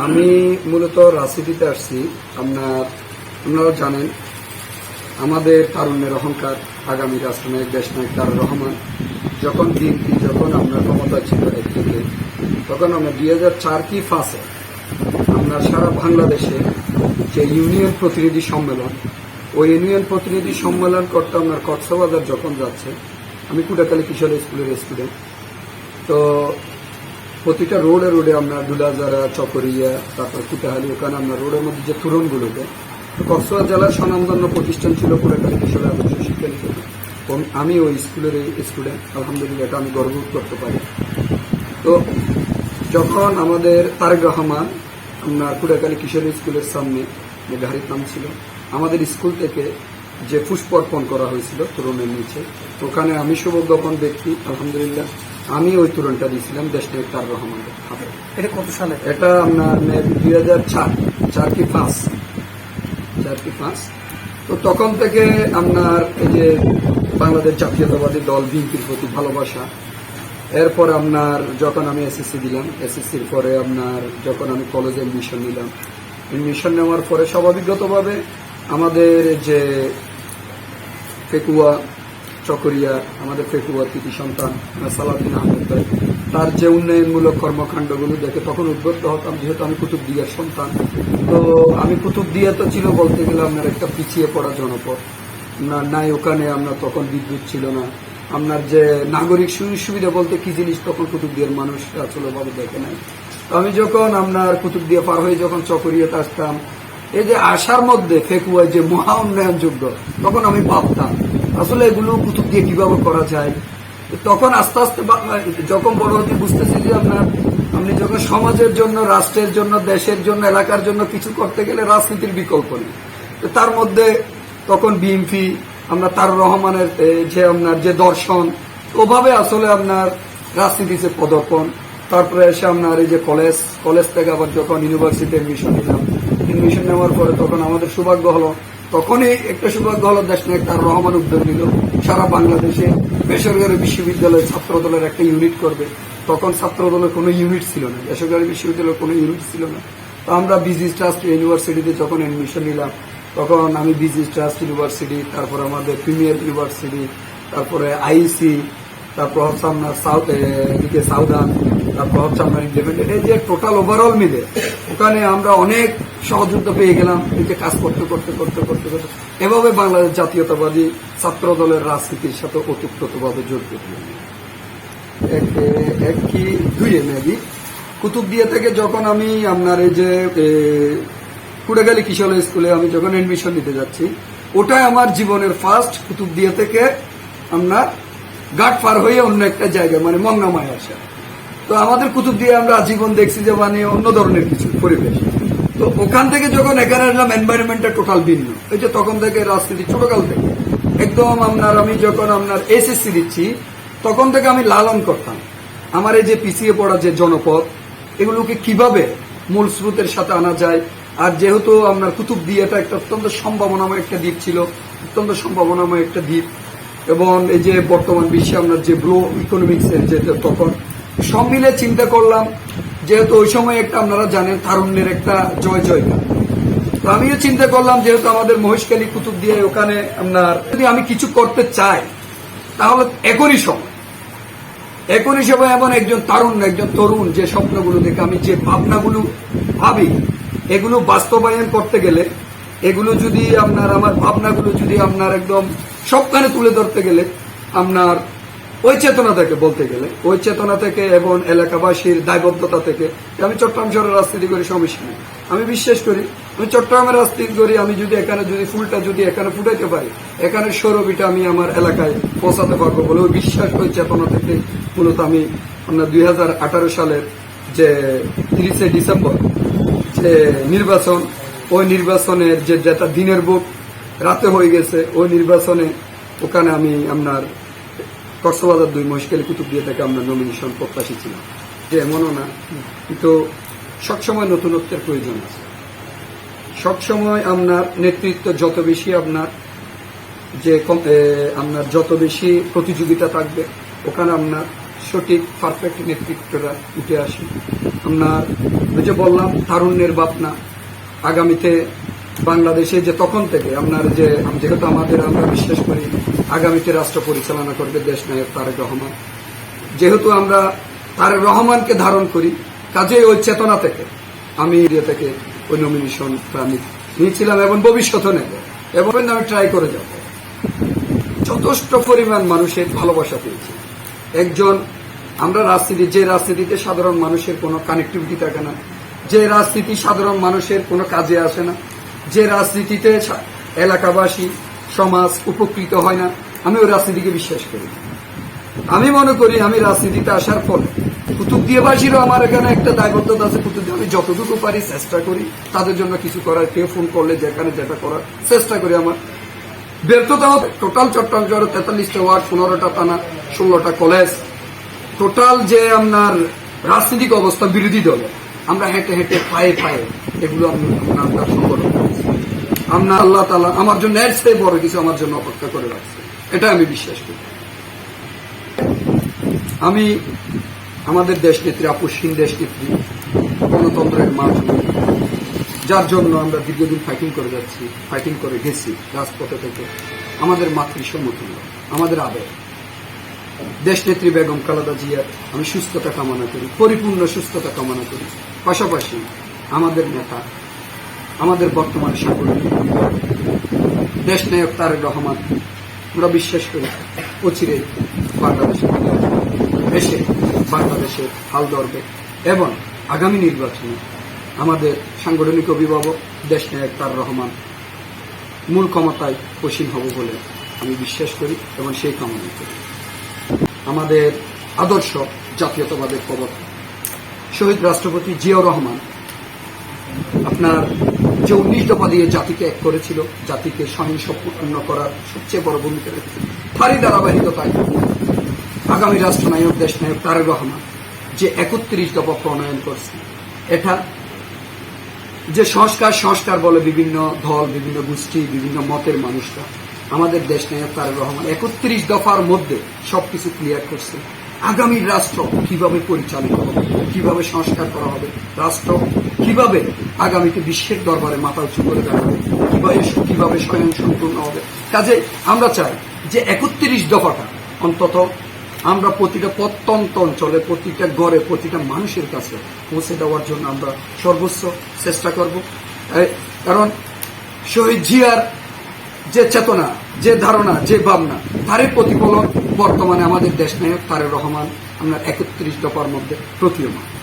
আমি মূলত রাজনীতিতে আসছি। আপনার আপনারা জানেন, আমাদের তারুণ্যের অহংকার আগামী রাষ্ট্রনায়ক, দেশনায়ক তার রহমান, যখন বিএনপি, যখন আমরা ক্ষমতা ছিল একদিকে তখন আমরা দুই হাজার চার কি ফাঁসে আমরা সারা বাংলাদেশে যে ইউনিয়ন প্রতিনিধি সম্মেলন, ওই ইউনিয়ন প্রতিনিধি সম্মেলন করতে আপনার কক্সবাজার যখন যাচ্ছে, আমি কুটাকালী কিশোর স্কুলের স্টুডেন্ট, তো প্রতিটা রোডে রোডে আমরা দুলাজারা, চকরিয়া, তারপর কুটাহালি, ওখানে আমরা রোডের মধ্যে যে তুরনগুলোতে কক্সবাজার জেলার স্বনামধন্য প্রতিষ্ঠান ছিল কুটাকালী কিশোর আদর্শ শিক্ষা এবং আমি ওই স্কুলের এই স্টুডেন্ট, আলহামদুলিল্লাহ এটা আমি গর্ব করতে পারি। তো যখন আমাদের তারেক রহমান, আপনার কুড়াকালী কিশোরী স্কুলের সামনে যে গাড়ির নাম ছিল, আমাদের স্কুল থেকে যে পুষ্প অর্পণ করা হয়েছিল তরুণের নিচে, ওখানে আমি শুভজ্ঞাপন ব্যক্তি আলহামদুলিল্লাহ। আমি ওই তরুণটা দিয়েছিলাম দেশনায়ক তার রহমানের হাতে এটা কত সালে? এটা আপনার দুই হাজার চার চার কি পাঁচ। চার কি পাঁচ। তো তখন থেকে আপনার এই যে বাংলাদেশ জাতীয়তাবাদী দল বিএনপির প্রতি ভালোবাসা এরপর আপনার যখন আমি এসএসসি দিলাম এসএসসির পরে আপনার যখন আমি কলেজে এডমিশন নিলাম এডমিশন নেওয়ার পরে স্বাভাবিকগতভাবে আমাদের যে ফেকুয়া চকরিয়া, আমাদের ফেকুয়া কৃতি সন্তান, সালাউদ্দিন আহমেদ ভাই, তার যে উন্নয়নমূলক কর্মকাণ্ডগুলো দেখে তখন উদ্বুদ্ধ হতাম, যেহেতু আমি কুতুবদিয়ার সন্তান। তো আমি কুতুবদিয়া তো ছিল বলতে গেলে আপনার একটা পিছিয়ে পড়া জনপদ। না, নাই ওখানে আমরা তখন বিদ্যুৎ ছিল না। আপনার যে নাগরিক সুযোগ সুবিধা বলতে কি জিনিস তখন কুতুবদিয়ার মানুষ আসলে ভাবে দেখে নাই। তো আমি যখন আপনার কুতুবদিয়া পার হয়ে যখন চকরিয়াতে আসতাম, এই যে আশার মধ্যে ফেকুয়া যে মহা উন্নয়ন যোগ্য তখন আমি ভাবতাম আসলে এগুলো কুতুব দিয়ে কীভাবে করা যায়? তখন আস্তে আস্তে যখন বড় হতে বুঝতেছি যে আপনার আপনি যখন সমাজের জন্য, রাষ্ট্রের জন্য, দেশের জন্য, এলাকার জন্য কিছু করতে গেলে রাজনীতির বিকল্প নেই। তার মধ্যে তখন বিএনপি, আমরা তার রহমানের যে আপনার, যে দর্শন, ওভাবে আসলে আপনার রাজনীতিতে পদর্পণ তারপরে এসে আপনার এই যে কলেজ কলেজ থেকে আবার যখন ইউনিভার্সিটি এডমিশন নিলাম এডমিশন নেওয়ার পরে তখন আমাদের সৌভাগ্য হলো তখনই একটা হলো দেশ নায়ক তার রহমান উদ্যোগ নিল। সারা বাংলাদেশে বেসরকারি বিশ্ববিদ্যালয় ছাত্র দলের একটা ইউনিট করবে। তখন ছাত্র দলের কোনো ইউনিট ছিল না। বেসরকারি বিশ্ববিদ্যালয়ের কোনো ইউনিট ছিল না। তো আমরা বিজিস ট্রাস্ট ইউনিভার্সিটিতে যখন এডমিশন নিলাম, তখন আমি বিজিস ট্রাস্ট ইউনিভার্সিটি তারপর আমাদের প্রিমিয়ার ইউনিভার্সিটি তারপরে আইসি তারপর হচ্ছে আপনার সাউথ এদিকে সাউদান তারপর আপনার ইন্ডিপেন্ডেন্ট এই যে টোটাল ওভারঅল মিলে, ওখানে আমরা অনেক সহযোগিতা পেয়ে গেলাম এই কাজ করতে করতে করতে করতে করতে। এভাবে বাংলাদেশ জাতীয়তাবাদী ছাত্র দলের রাজনীতির সাথে ওতপ্রোতভাবে জড়িত এক কি দুই মেবি কুতুবদিয়া থেকে যখন আমি আপনার এই যে কুড়েগালি কিশোর স্কুলে আমি যখন এডমিশন নিতে যাচ্ছি, ওটাই আমার জীবনের ফার্স্ট কুতুবদিয়া থেকে আপনার ঘাট পার হয়ে অন্য একটা জায়গায় মানে মংনামায় আসা। তো আমাদের কুতুব দিয়ে আমরা আজীবন দেখছি যে মানে অন্য ধরনের কিছু পরিবেশ। তো ওখান থেকে যখন এখানে আসলাম এনভায়রনমেন্টটা টোটাল ভিন্ন। এই যে তখন থেকে রাজনীতি ছোটকাল থেকে। একদম আপনার আমি যখন আপনার এসএসসি দিচ্ছি, তখন থেকে আমি লালন করতাম। আমার এই যে পিছিয়ে পড়া যে জনপদ, এগুলোকে কীভাবে মূল স্রোতের সাথে আনা যায়? আর যেহেতু আপনার কুতুব দিয়াটা একটা অত্যন্ত সম্ভাবনাময় একটা দ্বীপ ছিল, অত্যন্ত সম্ভাবনাময় একটা দ্বীপ। এবং এই যে বর্তমান বিশ্বে আপনার যে ব্রো ইকোনমিক্সের যে তখন সব মিলে চিন্তা করলাম, যেহেতু ওই সময় একটা আপনারা জানেন তারুণ্যের একটা জয় জয়কার। তো আমিও চিন্তা করলাম, যেহেতু আমাদের মহেশখালী কুতুব দিয়ে ওখানে আপনার যদি আমি কিছু করতে চাই, তাহলে এখনই সময় এখনই সময় এমন একজন তারুণ একজন তরুণ যে স্বপ্নগুলো দেখে আমি যে ভাবনাগুলো ভাবি, এগুলো বাস্তবায়ন করতে গেলে, এগুলো যদি আপনার, আমার ভাবনাগুলো যদি আপনার একদম সবখানে তুলে ধরতে গেলে, আপনার ওই চেতনা থেকে বলতে গেলে, ওই চেতনা থেকে এবং এলাকাবাসীর দায়বদ্ধতা থেকে আমি চট্টগ্রাম শহরের রাজনীতি করি সমস্যা নেই। আমি বিশ্বাস করি, আমি চট্টগ্রামের রাজনীতি করি, আমি যদি এখানে, যদি ফুলটা যদি এখানে ফুটাইতে পারি, এখানে সৌরভিটা আমি আমার এলাকায় পৌঁছাতে পারব বলে ওই বিশ্বাস, ওই চেতনা থেকে মূলত আমি আপনার দুই সালের যে তিরিশে ডিসেম্বর যে নির্বাচন, ওই নির্বাচনের যে যেটা দিনের বুক রাতে হয়ে গেছে, ওই নির্বাচনে ওখানে আমি আপনার কক্সবাজার দুই মহেশখালী কুতুবদিয়া থেকে আমরা নমিনেশন প্রত্যাশী ছিলাম। যে এমনও না, কিন্তু সবসময় নতুনত্বের প্রয়োজন আছে। সবসময় আপনার নেতৃত্ব যত বেশি আপনার যে আপনার যত বেশি প্রতিযোগিতা থাকবে, ওখানে আপনার সঠিক পারফেক্ট নেতৃত্বরা উঠে আসে। আপনার যে বললাম, তারুণ্যের বাপনা আগামীতে বাংলাদেশে যে তখন থেকে আপনার যে, যেহেতু আমাদের আমরা বিশ্বাস করি, আগামীতে রাষ্ট্র পরিচালনা করবে দেশ নায়ক তারেক রহমান। যেহেতু আমরা তারেক রহমানকে ধারণ করি, কাজেই ওই চেতনা থেকে আমি এরিয়া থেকে ওই নমিনেশনটা আমি নিয়েছিলাম এবং ভবিষ্যতে নেব। এবং আমি ট্রাই করে যাব। যথেষ্ট পরিমাণ মানুষের ভালোবাসা পেয়েছি। একজন, আমরা রাজনীতি, যে রাজনীতিতে সাধারণ মানুষের কোনো কানেক্টিভিটি থাকে না, যে রাজনীতি সাধারণ মানুষের কোনো কাজে আসে না যে রাজনীতিতে এলাকাবাসী, সমাজ উপকৃত হয় না, আমি ওই রাজনীতিকে বিশ্বাস করি। আমি মনে করি আমি রাজনীতিতে আসার পরে কুতুবদিয়াবাসীরও আমার এখানে একটা দায়বদ্ধতা আছে। কুতুবদিয়া আমি যতটুকু পারি চেষ্টা করি, তাদের জন্য কিছু করার। কেউ ফোন করলে যেখানে যেটা করার চেষ্টা করি আমার। ব্যর্থতা টোটাল চট্টগ্রাম তেতাল্লিশটা ওয়ার্ড, পনেরোটা থানা, ষোলোটা কলেজ টোটাল যে আপনার রাজনৈতিক অবস্থা বিরোধী দলে আমরা হেঁটে হেঁটে পায়ে পায়ে এগুলো আমরা সংগঠন করেছি। আমরা আল্লাহ তালা আমার জন্য এর চেয়ে বড় কিছু আমার জন্য অপেক্ষা করে রাখছে। এটা আমি বিশ্বাস করি। আমি আমাদের দেশ নেত্রী আপুসীন দেশ নেত্রী, গণতন্ত্রের মা যার জন্য আমরা দীর্ঘদিন ফাইটিং করে যাচ্ছি ফাইটিং করে গেছি, রাজপথে থেকে। আমাদের মাতৃ সমতুল্য আমাদের আবেগ। দেশ নেত্রী বেগম খালেদা জিয়ার আমি সুস্থতা কামনা করি, পরিপূর্ণ সুস্থতা কামনা করি। পাশাপাশি আমাদের নেতা, আমাদের বর্তমান সাগরিক দেশ নায়ক তারেক রহমান, আমরা বিশ্বাস করি অচিরে বাংলাদেশে এসে বাংলাদেশের হাল ধরবে। এবং আগামী নির্বাচনে আমাদের সাংগঠনিক অভিভাবক দেশ নায়ক তার রহমান মূল ক্ষমতায় পশ্চিম হব বলে আমি বিশ্বাস করি এবং সেই কামনা করি। আমাদের আদর্শ জাতীয়তাবাদের প্রবর্তন শহীদ রাষ্ট্রপতি জিয়াউর রহমান আপনার যে উনিশ দফা দিয়ে জাতিকে এক করেছিল, জাতিকে সহিংসপূর্ণ করার সবচেয়ে বড় ভূমিকা রেখেছিল তারই ধারাবাহিকতায় আগামী রাষ্ট্রনায়ক দেশ নায়ক তারেক রহমান যে একত্রিশ দফা প্রণয়ন করছে এটা যে সংস্কার সংস্কার বলে বিভিন্ন দল, বিভিন্ন গোষ্ঠী, বিভিন্ন মতের মানুষরা আমাদের দেশ নায়ক তারেক রহমান। একত্রিশ দফার মধ্যে সবকিছু ক্লিয়ার করছে। আগামী রাষ্ট্র কীভাবে পরিচালিত হবে, কীভাবে সংস্কার করা হবে, রাষ্ট্র কীভাবে আগামীতে বিশ্বের দরবারে মাথা উঁচু করে দাঁড়াবে, কীভাবে কীভাবে স্বয়ং সম্পূর্ণ হবে। কাজে আমরা চাই যে একত্রিশ দফাটা অন্তত আমরা প্রতিটা প্রত্যন্ত অঞ্চলে, প্রতিটা গড়ে প্রতিটা মানুষের কাছে পৌঁছে দেওয়ার জন্য আমরা সর্বোচ্চ চেষ্টা করব। কারণ শহীদ জিয়ার যে চেতনা যে ধারণা, যে ভাবনা, তারই প্রতিফলন বর্তমানে আমাদের দেশ নায়ক তারেক রহমান আমরা একত্রিশ দফার মধ্যে প্রতীয়মান।